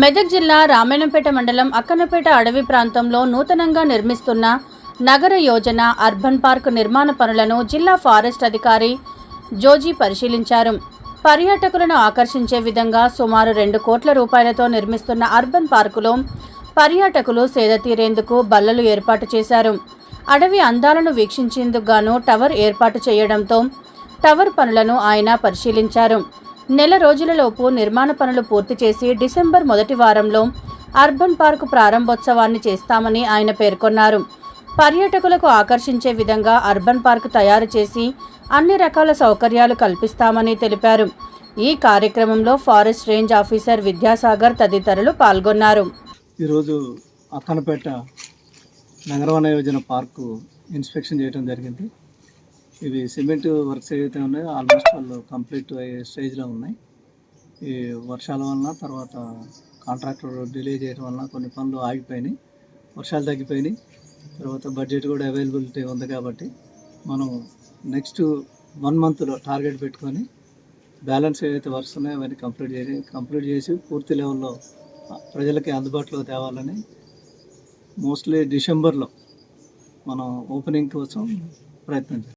మెదక్ జిల్లా రామాయణంపేట మండలం అక్కనపేట అడవి ప్రాంతంలో నూతనంగా నిర్మిస్తున్న నగర యోజన అర్బన్ పార్క్ నిర్మాణ పనులను జిల్లా ఫారెస్ట్ అధికారి జోజీ పరిశీలించారు. పర్యాటకులను ఆకర్షించే విధంగా సుమారు రెండు కోట్ల రూపాయలతో నిర్మిస్తున్న అర్బన్ పార్కులో పర్యాటకులు సేద తీరేందుకు బల్లలు ఏర్పాటు చేశారు. అడవి అందాలను వీక్షించేందుకు గాను టవర్ ఏర్పాటు చేయడంతో టవర్ పనులను ఆయన పరిశీలించారు. నెల రోజులలోపు నిర్మాణ పనులు పూర్తి చేసి డిసెంబర్ మొదటి వారంలో అర్బన్ పార్కు ప్రారంభోత్సవాన్ని చేస్తామని ఆయన పేర్కొన్నారు. పర్యాటకులకు ఆకర్షించే విధంగా అర్బన్ పార్క్ తయారు చేసి అన్ని రకాల సౌకర్యాలు కల్పిస్తామని తెలిపారు. ఈ కార్యక్రమంలో ఫారెస్ట్ రేంజ్ ఆఫీసర్ విద్యాసాగర్ తదితరులు పాల్గొన్నారు. ఈరోజు అక్కనపేట నగరవన యోజన పార్కు ఇన్స్పెక్షన్ చేయడం జరిగింది. ఇవి సిమెంట్ వర్క్స్ ఏవైతే ఉన్నాయో ఆల్మోస్ట్ వాళ్ళు కంప్లీట్ అయ్యే స్టేజ్లో ఉన్నాయి. ఈ వర్షాల వలన తర్వాత కాంట్రాక్టర్ డిలే చేయడం వలన కొన్ని పనులు ఆగిపోయినాయి వర్షాలు తగ్గిపోయినాయి. తర్వాత బడ్జెట్ కూడా అవైలబిలిటీ ఉంది కాబట్టి మనం నెక్స్ట్ వన్ మంత్లో టార్గెట్ పెట్టుకొని బ్యాలెన్స్ ఏవైతే వర్క్స్ ఉన్నాయో అవన్నీ కంప్లీట్ చేసి కంప్లీట్ చేసి పూర్తి లెవెల్లో ప్రజలకి అందుబాటులో తేవాలని మోస్ట్లీ డిసెంబర్లో మనం ఓపెనింగ్ కోసం ప్రయత్నం చేస్తాం.